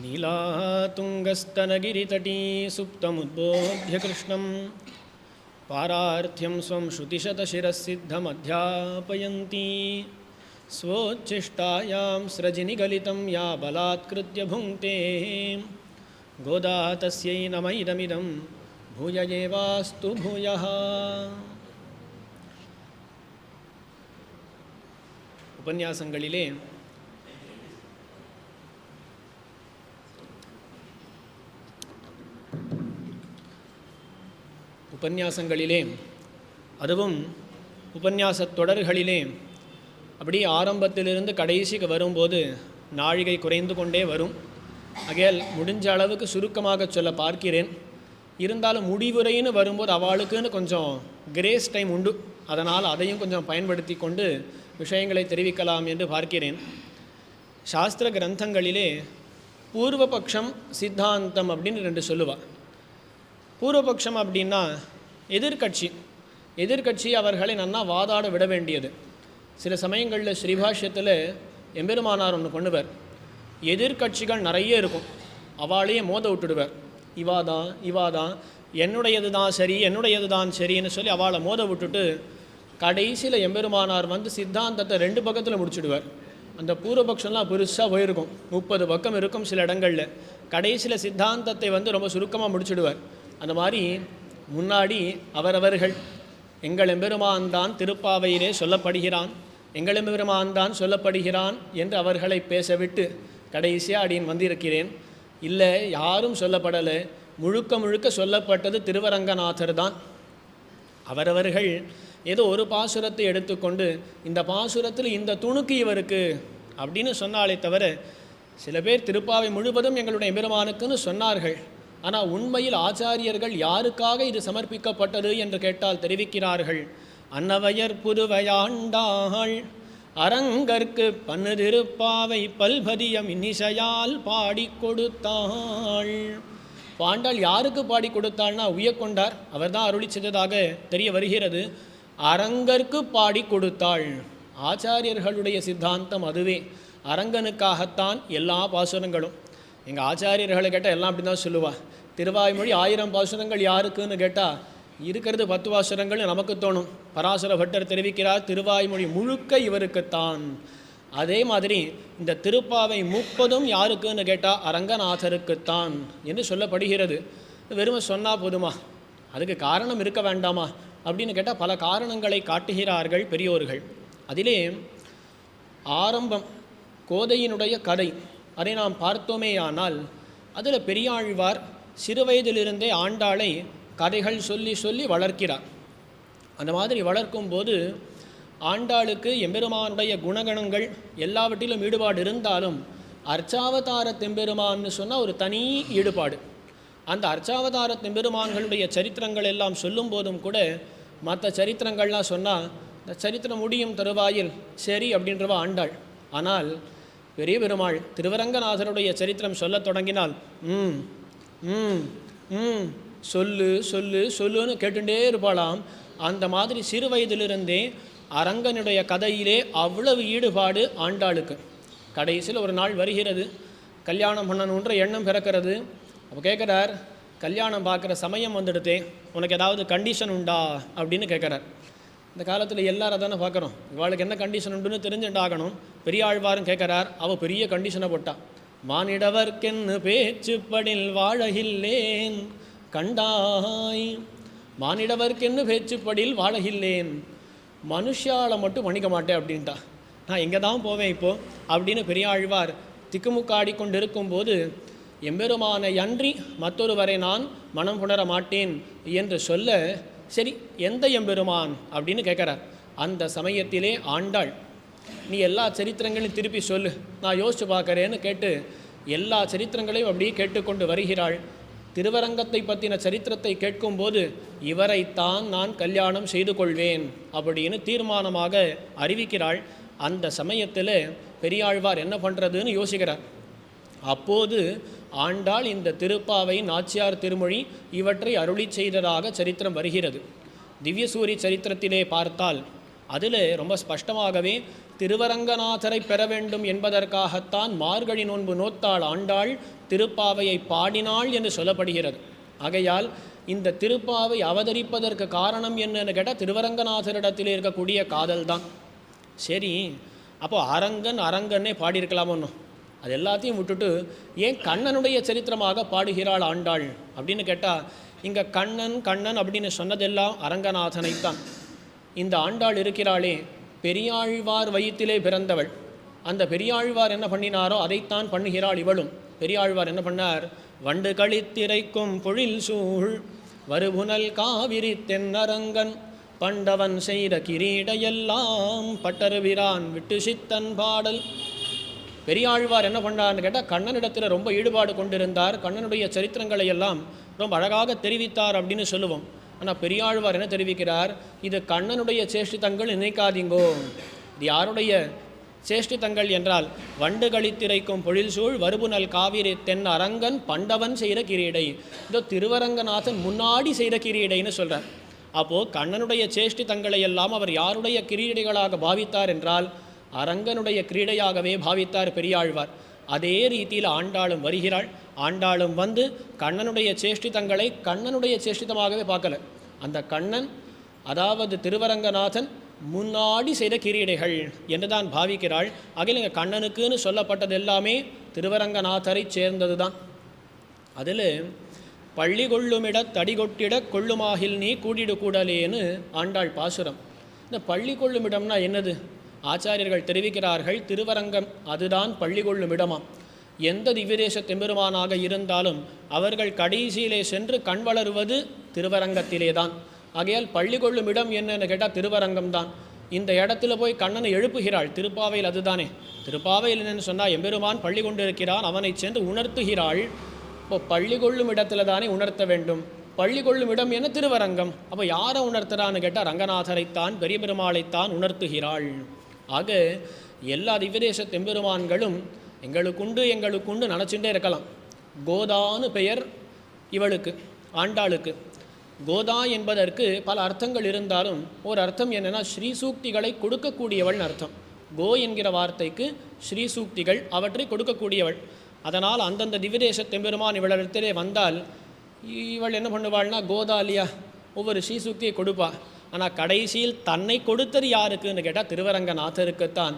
नीलाः तुङ्गस्तनगिरितटी सुप्तमुद्बोध्य कृष्णं पारार्थ्यं स्वं श्रुतिशतशिरःसिद्धमध्यापयन्ती स्वोच्छिष्टायां स्रजिनिगलितं या बलात्कृत्य भुङ्क्ते। गोदा तस्यै नम भूय एवास्तु भूयः। ಉಪನ್ಯಾಸಗಳಿಲೆ உபன்யாசங்களிலே அதுவும் உபன்யாச தொடர்களிலே அப்படியே ஆரம்பத்திலிருந்து கடைசிக்கு வரும்போது நாழிகை குறைந்து கொண்டே வரும். ஆகையால் முடிஞ்ச அளவுக்கு சுருக்கமாக சொல்ல பார்க்கிறேன். இருந்தாலும் முடிவுரைன்னு வரும்போது அவளுக்குன்னு கொஞ்சம் கிரேஸ் டைம் உண்டு. அதனால் அதையும் கொஞ்சம் பயன்படுத்தி கொண்டு விஷயங்களை தெரிவிக்கலாம் என்று பார்க்கிறேன். சாஸ்திர கிரந்தங்களிலே பூர்வபக்ஷம் சித்தாந்தம் அப்படின்னு ரெண்டு சொல்லுவாள் பூர்வபக்ஷம் அப்படின்னா எதிர்க்கட்சி. எதிர்க்கட்சி அவர்களை நன்னா வாதாட விட வேண்டியது. சில சமயங்களில் ஸ்ரீபாஷ்யத்தில் எம்பெருமானார் ஒன்று பண்ணுவார். எதிர்க்கட்சிகள் நிறைய இருக்கும். அவளையே மோத விட்டுடுவார். இவா தான் இவா தான் என்னுடையது தான் சரி என்னுடையது தான் சரின்னு சொல்லி அவளை மோத விட்டுட்டு கடைசியில் எம்பெருமானார் வந்து சித்தாந்தத்தை ரெண்டு பக்கத்தில் முடிச்சுடுவார். அந்த பூர்வபக்ஷம்லாம் பெருசாக போயிருக்கும். முப்பது பக்கம் இருக்கும் சில இடங்களில். கடைசியில் சித்தாந்தத்தை வந்து ரொம்ப சுருக்கமாக முடிச்சுடுவார். அந்த மாதிரி முன்னாடி அவரவர்கள் எங்கள் எம்பெருமான் தான் திருப்பாவையிலே சொல்லப்படுகிறான் எங்கள் எம்பெருமான்தான் சொல்லப்படுகிறான் என்று அவர்களை பேசவிட்டு கடைசியாக அடியின் வந்திருக்கிறேன். இல்லை யாரும் சொல்லப்படலை. முழுக்க முழுக்க சொல்லப்பட்டது திருவரங்கநாதர் தான். அவரவர்கள் ஏதோ ஒரு பாசுரத்தை எடுத்துக்கொண்டு இந்த பாசுரத்தில் இந்த துணுக்கு இவருக்கு அப்படின்னு சொன்னாலே தவிர சில பேர் திருப்பாவை முழுவதும் எங்களுடைய எம்பெருமானுக்குன்னு சொன்னார்கள். ஆனால் உண்மையில் ஆச்சாரியர்கள் யாருக்காக இது சமர்ப்பிக்கப்பட்டது என்று கேட்டால் தெரிவிக்கிறார்கள். அன்னவையர் புதுவையாண்டாள் அரங்கற்கு பண்ணு திருப்பாவை பல்பதியம் இன்னிசையால் பாடி கொடுத்தாள். பாண்டாள் யாருக்கு பாடி கொடுத்தாள்னா உயக்கொண்டார் அவர் தான் அருளி செய்ததாக தெரிய வருகிறது. அரங்கற்கு பாடி கொடுத்தாள். ஆச்சாரியர்களுடைய சித்தாந்தம் அதுவே. அரங்கனுக்காகத்தான் எல்லா பாசுரங்களும் எங்கள் ஆச்சாரியர்களை கேட்டால் எல்லாம் அப்படி தான் சொல்லுவா. திருவாய்மொழி ஆயிரம் பாசுரங்கள் யாருக்குன்னு கேட்டால் இருக்கிறது பத்து பாசுரங்கள் நமக்கு தோணும். பராசர பட்டர் தெரிவிக்கிறார் திருவாய்மொழி முழுக்க இவருக்குத்தான். அதே மாதிரி இந்த திருப்பாவை முப்பதும் யாருக்குன்னு கேட்டால் அரங்கநாதருக்குத்தான் என்று சொல்லப்படுகிறது. வெறுமை சொன்னால் போதுமா? அதுக்கு காரணம் இருக்க வேண்டாமா? அப்படின்னு கேட்டால் பல காரணங்களை காட்டுகிறார்கள் பெரியோர்கள். அதிலே ஆரம்பம் கோதையினுடைய கதை. அதை நாம் பார்த்தோமேயானால் அதில் பெரியாழ்வார் சிறுவயதிலிருந்தே ஆண்டாளை கதைகள் சொல்லி சொல்லி வளர்க்கிறார். அந்த மாதிரி வளர்க்கும்போது ஆண்டாளுக்கு எம்பெருமானுடைய குணகணங்கள் எல்லாவற்றிலும் ஈடுபாடு இருந்தாலும் அர்ச்சாவதார தெம்பெருமான்னு சொன்னால் ஒரு தனி ஈடுபாடு. அந்த அர்ச்சாவதார தெம்பெருமான்களுடைய சரித்திரங்கள் எல்லாம் சொல்லும் போதும் கூட மற்ற சரித்திரங்கள்லாம் சொன்னால் இந்த சரித்திரம் முடியும் தருவாயில் சரி அப்படின்றவ ஆண்டாள். ஆனால் பெரிய பெருமாள் திருவரங்கநாதருடைய சரித்திரம் சொல்லத் தொடங்கினால் ம் ம் ம் சொல்லு சொல்லு சொல்லுன்னு கேட்டுட்டே இருப்பாளாம். அந்த மாதிரி சிறு வயதிலிருந்தே அரங்கனுடைய கதையிலே அவ்வளவு ஈடுபாடு ஆண்டாளுக்கு. கடைசியில் ஒரு நாள் வருகிறது. கல்யாணம் பண்ணணுன்ற எண்ணம் பிறக்கிறது. அப்போ கேட்குறார் கல்யாணம் பார்க்குற சமயம் வந்துடுதே. உனக்கு ஏதாவது கண்டிஷன் உண்டா? அப்படின்னு கேட்குறார். இந்த காலத்தில் எல்லாரும் தானே பார்க்குறோம். இவாளுக்கு என்ன கண்டிஷன் உண்டுன்னு தெரிஞ்சுட்டாகணும் பெரிய ஆழ்வாரும் கேட்குறார் அவள் பெரிய கண்டிஷனை போட்டா. மானிடவர்க்கென்னு பேச்சுப்படில் வாழகில்லேன் கண்டாய். மானிடவர்க்கென்னு பேச்சுப்படில் வாழகில்லேன் மனுஷால மட்டும் மன்னிக்க மாட்டேன் அப்படின்ட்டா. நான் எங்கே தான் போவேன் இப்போது அப்படின்னு பெரியாழ்வார் திக்குமுக்காடி கொண்டிருக்கும் போது எம்பெருமான அன்றி மற்றொருவரை நான் மனம் புணர மாட்டேன் என்று சொல்ல சரி எந்த எம்பெருமான் அப்படின்னு கேட்குறார். அந்த சமயத்திலே ஆண்டாள் நீ எல்லா சரித்திரங்களையும் திருப்பி சொல்லு. நான் யோசிச்சு பார்க்குறேன்னு கேட்டு எல்லா சரித்திரங்களையும் அப்படியே கேட்டுக்கொண்டு வருகிறாள். திருவரங்கத்தை பற்றின சரித்திரத்தை கேட்கும்போது இவரைத்தான் நான் கல்யாணம் செய்து கொள்வேன் அப்படின்னு தீர்மானமாக அறிவிக்கிறாள். அந்த சமயத்தில் பெரியாழ்வார் என்ன பண்ணுறதுன்னு யோசிக்கிறார். அப்போது ஆண்டாள் இந்த திருப்பாவை நாச்சியார் திருமொழி இவற்றை அருளி செய்ததாக சரித்திரம் வருகிறது. திவ்யசூரி சரித்திரத்திலே பார்த்தால் அதில் ரொம்ப ஸ்பஷ்டமாகவே திருவரங்கநாதரை பெற வேண்டும் என்பதற்காகத்தான் மார்கழி நோன்பு நோத்தாள் ஆண்டாள் திருப்பாவையை பாடினாள் என்று சொல்லப்படுகிறது. ஆகையால் இந்த திருப்பாவை அவதரிப்பதற்கு காரணம் என்னன்னு கேட்டால் திருவரங்கநாதரிடத்தில் இருக்கக்கூடிய காதல் தான் சரி அப்போ அரங்கன் அரங்கன்னே பாடியிருக்கலாமோ ஒன்றும் அது எல்லாத்தையும் விட்டுட்டு ஏன் கண்ணனுடைய சரித்திரமாக பாடுகிறாள் ஆண்டாள்? அப்படின்னு கேட்டால் இங்கே கண்ணன் கண்ணன் அப்படின்னு சொன்னதெல்லாம் அரங்கநாதனைத்தான் இந்த ஆண்டாள் இருக்கிறாளே பெரியாழ்வார் வயிற்றிலே பிறந்தவள். அந்த பெரியாழ்வார் என்ன பண்ணினாரோ அதைத்தான் பண்ணுகிறாள் இவளும். பெரியாழ்வார் என்ன பண்ணார் வண்டு கழித்திரைக்கும் பொழில் சூழ் வருபுனல் காவிரி தென்னரங்கன் பண்டவன் செய்த கிரீடையெல்லாம் பட்டருவிரான் விட்டு சித்தன் பாடல். பெரியாழ்வார் என்ன பண்ணார்னு கேட்டால் கண்ணனிடத்தில் ரொம்ப ஈடுபாடு கொண்டிருந்தார். கண்ணனுடைய சரித்திரங்களை எல்லாம் ரொம்ப அழகாக தெரிவித்தார் அப்படின்னு சொல்லுவோம். ஆனால் பெரியாழ்வார் என்ன தெரிவிக்கிறார்? இது கண்ணனுடைய சேஷ்டித்தங்கள் நினைக்காதீங்கோ. இது யாருடைய சேஷ்டித்தங்கள் என்றால் வண்டு கழித்திரைக்கும் பொழில் சூழ் வருபுனல் காவிரி தென் அரங்கன் பண்டவன் செய்த கிரீடை. இதோ திருவரங்கநாதன் முன்னாடி செய்த கிரீடைன்னு சொல்கிறார் அப்போது கண்ணனுடைய சேஷ்டித்தங்களை எல்லாம் அவர் யாருடைய கிரீடைகளாக பாவித்தார் என்றால் அரங்கனுடைய கிரீடையாகவே பாவித்தார் பெரியாழ்வார். அதே ரீதியில் ஆண்டாளும் வருகிறாள். ஆண்டாளும் வந்து கண்ணனுடைய சேஷ்டிதங்களை கண்ணனுடைய சேஷ்டிதமாகவே பார்க்கல. அந்த கண்ணன் அதாவது திருவரங்கநாதன் முன்னாடி செய்த கிரீடைகள் என்று தான் பாவிக்கிறாள். அகில இங்கே கண்ணனுக்குன்னு சொல்லப்பட்டது எல்லாமே திருவரங்கநாதரை சேர்ந்தது தான் அதில் பள்ளி கொள்ளுமிட தடிகொட்டிட கொள்ளுமாகில் நீ கூடிடு கூடலேன்னு ஆண்டாள் பாசுரம். இந்த பள்ளி கொள்ளுமிடம்னா என்னது? ஆச்சாரியர்கள் தெரிவிக்கிறார்கள் திருவரங்கம் அதுதான் பள்ளி கொள்ளுமிடமாம் எந்த திவ்யதேச தெம்பெருமானாக இருந்தாலும் அவர்கள் கடைசியிலே சென்று கண் வளருவது திருவரங்கத்திலே தான் ஆகையால் பள்ளி கொள்ளும் இடம் என்னன்னு கேட்டால் திருவரங்கம் தான் இந்த இடத்துல போய் கண்ணனை எழுப்புகிறாள் திருப்பாவையில் அதுதானே. திருப்பாவையில் என்னன்னு சொன்னால் எம்பெருமான் பள்ளி கொண்டிருக்கிறான் அவனை சென்று உணர்த்துகிறாள். இப்போ பள்ளி கொள்ளும் இடத்துல தானே உணர்த்த வேண்டும். பள்ளி கொள்ளும் இடம் என்ன? திருவரங்கம். அப்போ யாரை உணர்த்துறான்னு கேட்டால் ரங்கநாதரைத்தான் பெரிய பெருமாளைத்தான் உணர்த்துகிறாள். ஆக எல்லா திவ்யதேச தெம்பெருமான்களும் எங்களுக்குண்டு எங்களுக்குண்டு நினச்சிட்டே இருக்கலாம். கோதான்னு பெயர் இவளுக்கு ஆண்டாளுக்கு. கோதா என்பதற்கு பல அர்த்தங்கள் இருந்தாலும் ஒரு அர்த்தம் என்னென்னா ஸ்ரீசூக்திகளை கொடுக்கக்கூடியவள்னு அர்த்தம். கோ என்கிற வார்த்தைக்கு ஸ்ரீசூக்திகள் அவற்றை கொடுக்கக்கூடியவள். அதனால் அந்தந்த திவ்யதேச தெம்பெருமான் இவளிடத்திலே வந்தால் இவள் என்ன பண்ணுவாள்னா கோதா இல்லையா ஒவ்வொரு ஸ்ரீசூக்தியை கொடுப்பா. ஆனால் கடைசியில் தன்னை கொடுத்தது யாருக்குன்னு கேட்டால் திருவரங்கநாதருக்குத்தான்.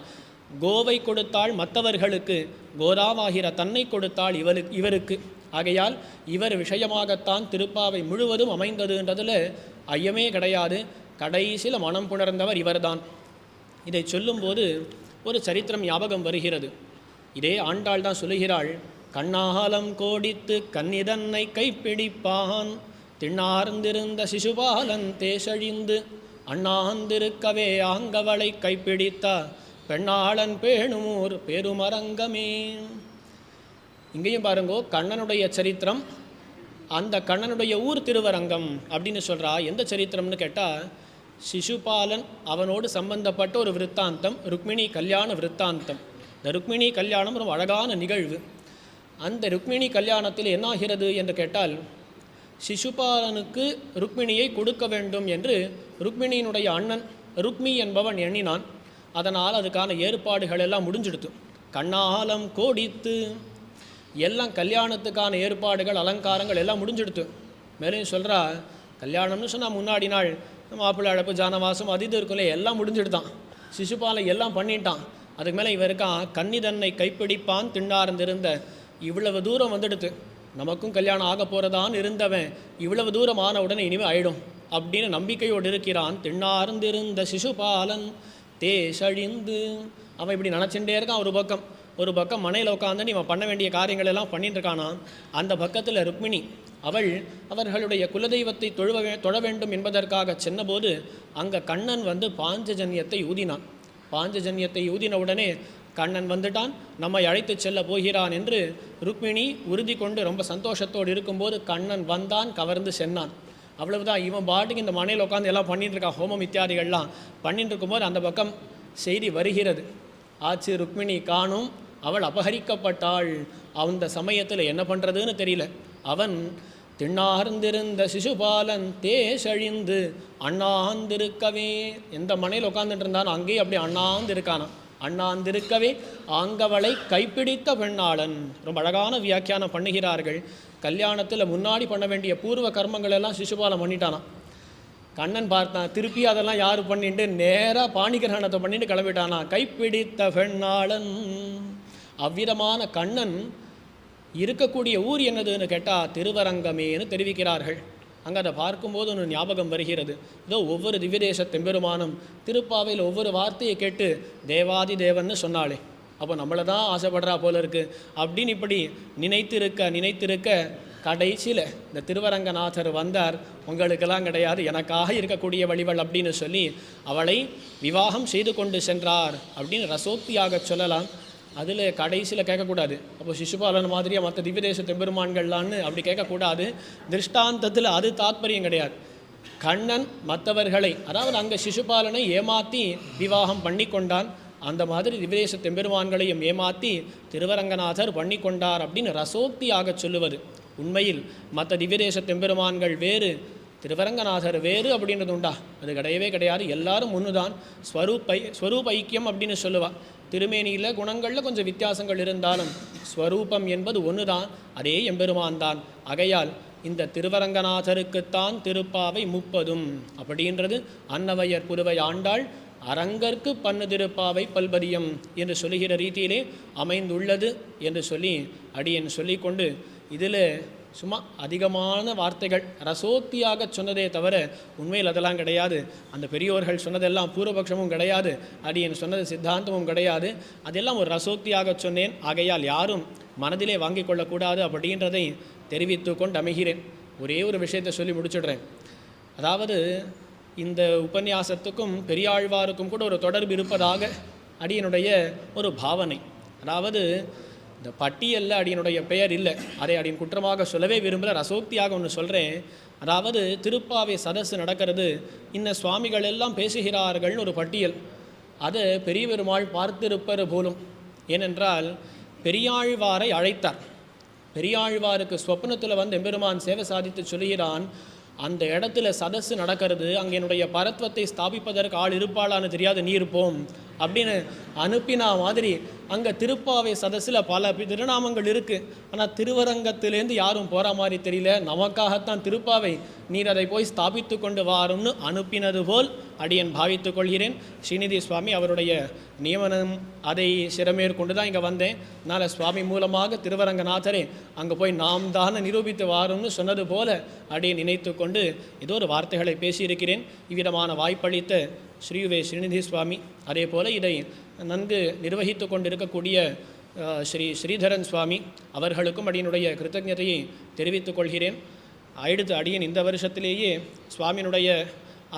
கோவை கொடுத்தாள் மற்றவர்களுக்கு கோதாவாகிற தன்னை கொடுத்தாள் இவருக்கு இவருக்கு. ஆகையால் இவர் விஷயமாகத்தான் திருப்பாவை முழுவதும் அமைந்ததுன்றதில் ஐயமே கிடையாது. கடைசியில் மனம் புணர்ந்தவர் இவர்தான். இதை சொல்லும்போது ஒரு சரித்திரம் ஞாபகம் வருகிறது. இதே ஆண்டாள் தான் சொல்லுகிறாள் கண்ணாகலம் கோடித்து கண்ணிதன்னை கைப்பிடிப்பான். திண்ணார்ந்திருந்த சிசுபாலன் தேசழிந்து அண்ணாந்திருக்கவே ஆங்கவளை கைப்பிடித்தார் பெண்ணாளன் பேணுமூர் பெருமரங்கமே. இங்கேயும் பாருங்கோ கண்ணனுடைய சரித்திரம் அந்த கண்ணனுடைய ஊர் திருவரங்கம் அப்படின்னு சொல்கிறா எந்த சரித்திரம்னு கேட்டால் சிசுபாலன் அவனோடு சம்பந்தப்பட்ட ஒரு விருத்தாந்தம் ருக்மிணி கல்யாண விருத்தாந்தம். இந்த ருக்மிணி கல்யாணம் ரொம்ப அழகான நிகழ்வு. அந்த ருக்மிணி கல்யாணத்தில் என்னாகிறது என்று கேட்டால் சிசுபாலனுக்கு ருக்மிணியை கொடுக்க வேண்டும் என்று ருக்மிணியினுடைய அண்ணன் ருக்மி என்பவன் எண்ணினான். அதனால் அதுக்கான ஏற்பாடுகள் எல்லாம் முடிஞ்சிடுத்து. கண்ணாலம் கோடித்து. எல்லாம் கல்யாணத்துக்கான ஏற்பாடுகள் அலங்காரங்கள் எல்லாம் முடிஞ்சிடுத்து. மேலும் சொல்கிறா கல்யாணம்னு சொன்னால் முன்னாடி நாள் மாப்பிள்ளை அழப்பு ஜானவாசம் அது இது இருக்குல்ல எல்லாம் முடிஞ்சிடுதான். சிசுபாலை எல்லாம் பண்ணிட்டான். அதுக்கு மேலே இவருக்கான் கன்னிதன்னை கைப்பிடிப்பான் திண்ணார்ந்திருந்த இவ்வளவு தூரம் வந்துடுத்து. நமக்கும் கல்யாணம் ஆக போகிறதான் இருந்தவன். இவ்வளவு தூரம் ஆன உடனே இனிமேல் ஆயிடும். அப்படின்னு நம்பிக்கையோடு இருக்கிறான். திண்ணார்ந்திருந்த சிசுபாலன் தேசழிந்து. அவன் இப்படி நினச்சிட்டே இருக்கான் ஒரு பக்கம். ஒரு பக்கம் மனையில் உட்காந்து இவன் பண்ண வேண்டிய காரியங்கள் எல்லாம் பண்ணிட்டு இருக்கானா? அந்த பக்கத்தில் ருக்மிணி. அவள் அவர்களுடைய குலதெய்வத்தை தொழுவ தொழ வேண்டும் என்பதற்காக சென்னபோது அங்கே கண்ணன் வந்து பாஞ்சஜன்யத்தை ஊதினான். பாஞ்சஜன்யத்தை ஊதின உடனே கண்ணன் வந்துட்டான். நம்மை அழைத்து செல்ல போகிறான் என்று ருக்மிணி உறுதி கொண்டு ரொம்ப சந்தோஷத்தோடு இருக்கும்போது கண்ணன் வந்தான் கவர்ந்து சென்னான். அவ்வளவுதான் இவன் பாட்டுக்கு இந்த மனையில் உட்காந்து எல்லாம் பண்ணிட்டு இருக்கான் ஹோமம் இத்தியாதிகள்லாம். பண்ணிட்டு இருக்கும்போது அந்த பக்கம் செய்தி வருகிறது. ஆச்சு ருக்மிணி காணும் அவள் அபகரிக்கப்பட்டாள். அந்த சமயத்தில் என்ன பண்ணுறதுன்னு தெரியல. அவன் திண்ணார்ந்திருந்த சிசுபாலன் தேசழிந்து அண்ணாந்திருக்கவே எந்த மனையில் உட்காந்துட்டு இருந்தானோ அங்கேயே அப்படியே அண்ணாந்து இருக்கானான் அண்ணாந்திருக்கவே ஆங்கவளை கைப்பிடித்த பெண்ணாளன். ரொம்ப அழகான வியாக்கியானம் பண்ணுகிறார்கள். கல்யாணத்தில் முன்னாடி பண்ண வேண்டிய பூர்வ கர்மங்கள் எல்லாம் சிசுபாலம் பண்ணிட்டானான் கண்ணன் பார்த்தான் திருப்பி அதெல்லாம் யார் பண்ணிட்டு நேராக பாணிகிரகணத்தை பண்ணிட்டு கிளம்பிட்டானா. கைப்பிடித்த பெண்ணாளன். அவ்விதமான கண்ணன் இருக்கக்கூடிய ஊர் என்னதுன்னு கேட்டால் திருவரங்கமேன்னு தெரிவிக்கிறார்கள். அங்கே அதை பார்க்கும்போது ஒன்று ஞாபகம் வருகிறது. இதோ ஒவ்வொரு திவ்யதேச தெம்பெருமானும் திருப்பாவையில் ஒவ்வொரு வார்த்தையை கேட்டு தேவாதி தேவன்னு சொன்னாலே அப்போ நம்மளை தான் ஆசைப்படுறா போல இருக்கு. அப்படின்னு இப்படி நினைத்திருக்க நினைத்திருக்க கடைசியில் இந்த திருவரங்கநாதர் வந்தார். உங்களுக்கெல்லாம் கிடையாது எனக்காக இருக்கக்கூடிய வழிவள் அப்படின்னு சொல்லி அவளை விவாகம் செய்து கொண்டு சென்றார் அப்படின்னு ரசோக்தியாக சொல்லலாம். அதில் கடைசியில் கேட்கக்கூடாது. அப்போ சிசுபாலன் மாதிரியாக மற்ற திவ்யதேச தெம்பெருமான்கள்லான்னு அப்படி கேட்கக்கூடாது. திருஷ்டாந்தத்தில் அது தாத்பரியம் கிடையாது. கண்ணன் மற்றவர்களை அதாவது அங்கே சிசுபாலனை ஏமாற்றி விவாகம் பண்ணி கொண்டான் அந்த மாதிரி திவ்யதேச தெம்பெருமான்களையும் ஏமாற்றி திருவரங்கநாதர் பண்ணி கொண்டார் அப்படின்னு ரசோக்தியாக சொல்லுவது. உண்மையில் மற்ற திவ்யதேச தெம்பெருமான்கள் வேறு திருவரங்கநாதர் வேறு அப்படின்றது உண்டா அது கிடையவே கிடையாது. எல்லாரும் ஒன்று தான் ஸ்வரூப்பை ஸ்வரூப் ஐக்கியம் அப்படின்னு சொல்லுவா. திருமேனியில் குணங்களில் கொஞ்சம் வித்தியாசங்கள் இருந்தாலும் ஸ்வரூபம் என்பது ஒன்று தான் அதே எம்பெருமான் தான் ஆகையால் இந்த திருவரங்கநாதருக்குத்தான் திருப்பாவை முப்பதும். அப்படின்றது அன்னவையர் புதுவை ஆண்டாள் அரங்கற்கு பண்ணு திருப்பாவை பல்பதியம் என்று சொல்லுகிற ரீதியிலே அமைந்துள்ளது என்று சொல்லி அடியன் சொல்லிக்கொண்டு இதில் சும்மா அதிகமான வார்த்தைகள் ரசோக்தியாக சொன்னதே தவிர உண்மையில் அதெல்லாம் கிடையாது. அந்த பெரியோர்கள் சொன்னதெல்லாம் பூர்வபக்ஷமும் கிடையாது. அடியன் சொன்னது சித்தாந்தமும் கிடையாது. அதெல்லாம் ஒரு ரசோக்தியாக சொன்னேன். ஆகையால் யாரும் மனதிலே வாங்கிக் கொள்ளக்கூடாது அப்படின்றதை தெரிவித்து கொண்டு அமைகிறேன். ஒரே ஒரு விஷயத்தை சொல்லி முடிச்சிடுறேன். அதாவது இந்த உபன்யாசத்துக்கும் பெரியாழ்வாருக்கும் கூட ஒரு தொடர்பு இருப்பதாக அடியனுடைய ஒரு பாவனை. அதாவது இந்த பட்டியலில் அடியனுடைய பெயர் இல்லை. அதை அடியின் குற்றமாக சொல்லவே விரும்பல. ரசோக்தியாக ஒன்று சொல்கிறேன் அதாவது திருப்பாவை சதசு நடக்கிறது. இன்ன சுவாமிகள் எல்லாம் பேசுகிறார்கள்னு ஒரு பட்டியல். அது பெரிய பெருமாள் பார்த்திருப்பது போலும். ஏனென்றால் பெரியாழ்வாரை அழைத்தார். பெரியாழ்வாருக்கு ஸ்வப்னத்தில் வந்து எம்பெருமான் சேவை சாதித்து சொல்கிறான் அந்த இடத்துல சதஸ்ஸு நடக்கிறது அங்கே என்னுடைய பரத்வத்தை ஸ்தாபிப்பதற்கு ஆள் இருப்பாளான்னு தெரியாது நீ இருப்போம் அப்படின்னு அனுப்பினா மாதிரி அங்கே திருப்பாவை சதஸில் பல திருநாமங்கள் இருக்குது ஆனால் திருவரங்கத்திலேருந்து யாரும் போகிற மாதிரி தெரியல. நமக்காகத்தான் திருப்பாவை நீர் அதை போய் ஸ்தாபித்து கொண்டு வாரும்னு அனுப்பினது போல் அடியன் பாவித்துக் கொள்கிறேன். ஸ்ரீநிதி சுவாமி அவருடைய நியமனம் அதை சிறமேற்கொண்டு தான் இங்கே வந்தேன். அதனால் சுவாமி மூலமாக திருவரங்கநாதரே அங்கே போய் நாம் தானே நிரூபித்து வாரும்னு சொன்னது போல அடியை நினைத்து கொண்டு ஏதோ ஒரு வார்த்தைகளை பேசியிருக்கிறேன். இவ்விதமான வாய்ப்பளித்த ஸ்ரீவே ஸ்ரீநிதி சுவாமி அதே போல் இதை நன்கு நிர்வகித்து கொண்டிருக்கக்கூடிய ஸ்ரீ ஸ்ரீதரன் சுவாமி அவர்களுக்கும் அடியினுடைய கிருத்தஜதையை தெரிவித்துக் கொள்கிறேன். அடுத்து அடியன் இந்த வருஷத்திலேயே சுவாமியினுடைய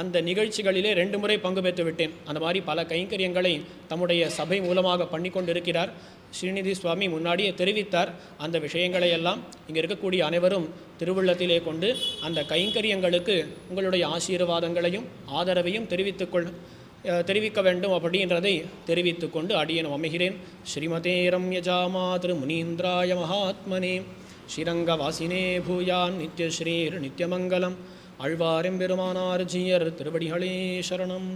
அந்த நிகழ்ச்சிகளிலே ரெண்டு முறை பங்கு பெற்று விட்டேன். அந்த மாதிரி பல கைங்கரியங்களை தம்முடைய சபை மூலமாக பண்ணி கொண்டிருக்கிறார் ஸ்ரீநிதி சுவாமி முன்னாடியே தெரிவித்தார் அந்த விஷயங்களை எல்லாம் இங்கே இருக்கக்கூடிய அனைவரும் திருவுள்ளத்திலே கொண்டு அந்த கைங்கரியங்களுக்கு உங்களுடைய ஆசீர்வாதங்களையும் ஆதரவையும் தெரிவித்துக்கொள் தெரிவிக்க வேண்டும் அப்படின்றதை தெரிவித்து கொண்டு அடியேன் அமைகிறேன் ஸ்ரீமதே ரம்யஜா மாதృ முனீந்திராய மகாத்மனே. ஸ்ரீரங்கவாசினே பூயான் நித்யஸ்ரீர் நித்யமங்கலம். ஆழ்வாரெம்பெருமானார் ஜீயர் திருவடிகளே சரணம்.